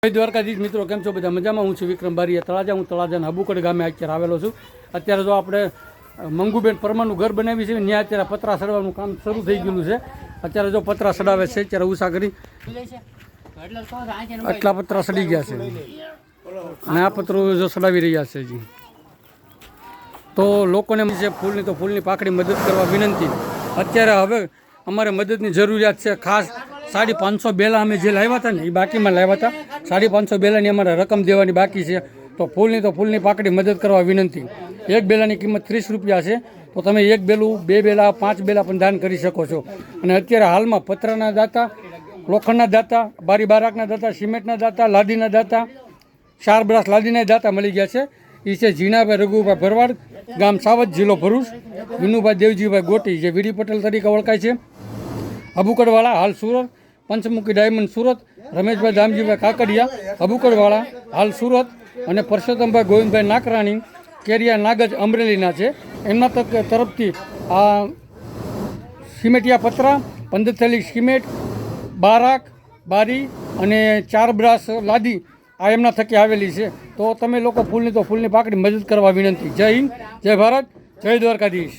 જય દ્વારકાધીશ મિત્રો, કેમ છો બધા? મજામાં? હું છું વિક્રમ બારીયા તળાજા. હું તળાજાના હબુકડ ગામે અત્યારે આવેલો છું. અત્યારે જો આપણે મંગુબેન પરમાનું ઘર બનાવી છે, ત્યાં અત્યારે પતરા સડવાનું કામ શરૂ થઈ ગયેલું છે. અત્યારે જો પતરા સડાવે છે, અત્યારે ઉષા કરી આટલા પતરા સડી ગયા છે. અને આ પત્રો જો સડાવી રહ્યા છે તો લોકોને છે, ફૂલની તો ફૂલની પાકડી મદદ કરવા વિનંતી. અત્યારે હવે અમારે મદદની જરૂરિયાત છે, ખાસ સાડી પાંચસો બેલા અમે જે લાવ્યા હતા ને, એ બાકીમાં લાવ્યા હતા. સાડી પાંચસો બેલાની અમારે રકમ દેવાની બાકી છે. તો ફૂલની તો ફૂલની પાકડી મદદ કરવા વિનંતી. એક બેલાની કિંમત ત્રીસ રૂપિયા છે. તો તમે એક બેલું, બે બેલા, પાંચ બેલા પણ દાન કરી શકો છો. અને અત્યારે હાલમાં પતરાના દાતા, લોખંડના દાતા, બારી બારાકના દાતા, સિમેન્ટના દાતા, લાદીના દાતા, ચાર બ્રાસ લાદીના દાતા મળી ગયા છે. એ છે ઝીણાભાઈ રઘુભાઈ ભરવાડ, ગામ સાવજ, જિલ્લો ભરૂચ. વિનુભાઈ દેવજીભાઈ ગોટી, જે વીડી પટેલ તરીકે ઓળખાય છે. અબુકડવાળા, હાલ સુરત. પંચમુખી ડાયમંડ સુરત, રમેશભાઈ દામજીભાઈ કાકડિયા અબુકડવાળા હાલ સુરત અને પરસોત્તમભાઈ ગોવિંદભાઈ નાકરાણી, કેરિયા નાગજ અમરેલીના છે. એમના તરફથી આ સિમેટિયા પતરા પંદર થેલી સિમેન્ટ, બારાક, બારી અને ચાર બ્રાસ લાદી આ એમના થકી આવેલી છે. તો તમે લોકો ફૂલની તો ફૂલની પાકડી મદદ કરવા વિનંતી. જય હિન્દ, જય ભારત, જય દ્વારકાધીશ.